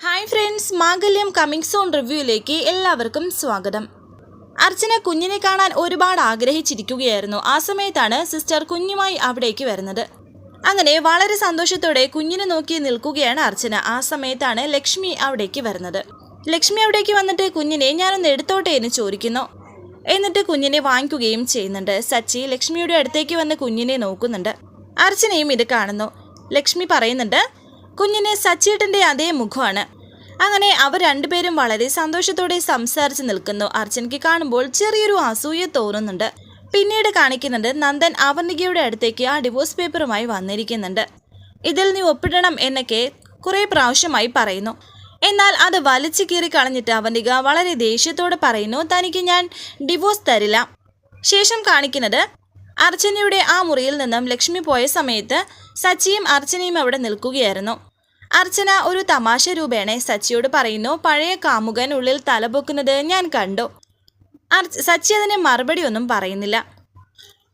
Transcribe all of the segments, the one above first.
Hi friends Mangalyam coming soon റിവ്യൂയിലേക്ക് എല്ലാവർക്കും സ്വാഗതം. അർച്ചന കുഞ്ഞിനെ കാണാൻ ഒരുപാട് ആഗ്രഹിച്ചിരിക്കുകയായിരുന്നു. ആ സമയത്താണ് സിസ്റ്റർ കുഞ്ഞുമായി അവിടേക്ക് വരുന്നത്. അങ്ങനെ വളരെ സന്തോഷത്തോടെ കുഞ്ഞിനെ നോക്കി നിൽക്കുകയാണ് അർച്ചന. ആ സമയത്താണ് ലക്ഷ്മി അവിടേക്ക് വരുന്നത്. ലക്ഷ്മി അവിടേക്ക് വന്നിട്ട് കുഞ്ഞിനെ ഞാനൊന്ന് എടുത്തോട്ടെ എന്ന് ചോദിക്കുന്നു. എന്നിട്ട് കുഞ്ഞിനെ വാങ്ങിക്കുകയും ചെയ്യുന്നുണ്ട്. സച്ചി ലക്ഷ്മിയുടെ അടുത്തേക്ക് വന്ന് കുഞ്ഞിനെ നോക്കുന്നുണ്ട്. അർച്ചനയും ഇത് കാണുന്നു. ലക്ഷ്മി പറയുന്നുണ്ട് കുഞ്ഞിന് സച്ചിയേട്ടന്റെ അതേ മുഖമാണ്. അങ്ങനെ അവർ രണ്ടുപേരും വളരെ സന്തോഷത്തോടെ സംസാരിച്ച് നിൽക്കുന്നു. അർച്ചനയ്ക്ക് കാണുമ്പോൾ ചെറിയൊരു അസൂയ തോന്നുന്നുണ്ട്. പിന്നീട് കാണിക്കുന്നുണ്ട് നന്ദൻ അവർണികയുടെ അടുത്തേക്ക് ആ ഡിവോഴ്സ് പേപ്പറുമായി വന്നിരിക്കുന്നുണ്ട്. ഇതിൽ നീ ഒപ്പിടണം എന്നൊക്കെ കുറേ പ്രാവശ്യമായി പറയുന്നു. എന്നാൽ അത് വലിച്ചു കീറി കളഞ്ഞിട്ട് അവനിക വളരെ ദേഷ്യത്തോടെ പറയുന്നു തനിക്ക് ഞാൻ ഡിവോഴ്സ് തരില്ല ശേഷം കാണിക്കുന്നത് അർച്ചനയുടെ ആ മുറിയിൽ നിന്നും ലക്ഷ്മി പോയ സമയത്ത് സച്ചിയും അർച്ചനയും അവിടെ നിൽക്കുകയായിരുന്നു. അർച്ചന ഒരു തമാശ രൂപേണ സച്ചിയോട് പറയുന്നു പഴയ കാമുകൻ ഉള്ളിൽ തലപൊക്കുന്നത് ഞാൻ കണ്ടു. അർച്ച സച്ചി അതിന് മറുപടി ഒന്നും പറയുന്നില്ല.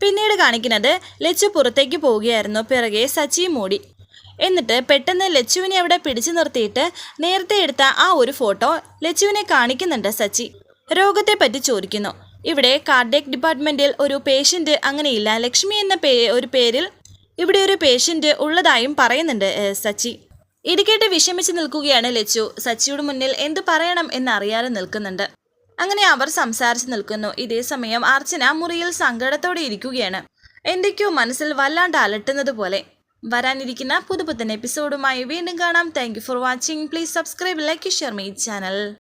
പിന്നീട് കാണിക്കുന്നത് ലച്ചു പുറത്തേക്ക് പോവുകയായിരുന്നു പിറകെ സച്ചി മൂടി. എന്നിട്ട് പെട്ടെന്ന് ലച്ചുവിനെ അവിടെ പിടിച്ചു നിർത്തിയിട്ട് നേരത്തെ എടുത്ത ആ ഒരു ഫോട്ടോ ലച്ചുവിനെ കാണിക്കുന്നുണ്ട് സച്ചി. രോഗത്തെ പറ്റി ചോദിക്കുന്നു. ഇവിടെ കാർഡിയക് ഡിപ്പാർട്ട്മെന്റിൽ ഒരു പേഷ്യന്റ് അങ്ങനെയില്ല. ലക്ഷ്മി എന്ന പേ ഒരു പേരിൽ ഇവിടെ ഒരു പേഷ്യന്റ് ഉള്ളതായും പറയുന്നുണ്ട് സച്ചി. ഇത് കേട്ട് വിഷമിച്ച് നിൽക്കുകയാണ് ലച്ചു. സച്ചിയുടെ മുന്നിൽ എന്ത് പറയണം എന്നറിയാതെ നിൽക്കുന്നുണ്ട്. അങ്ങനെ അവർ സംസാരിച്ച് നിൽക്കുന്നു. ഇതേ സമയം അർച്ചന മുറിയിൽ സങ്കടത്തോടെ ഇരിക്കുകയാണ്. എന്തൊക്കെയോ മനസ്സിൽ വല്ലാണ്ട് അലട്ടുന്നത് പോലെ. വരാനിരിക്കുന്ന പുതുപുത്തൻ എപ്പിസോഡുമായി വീണ്ടും കാണാം. Thank for watching please subscribe like share my channel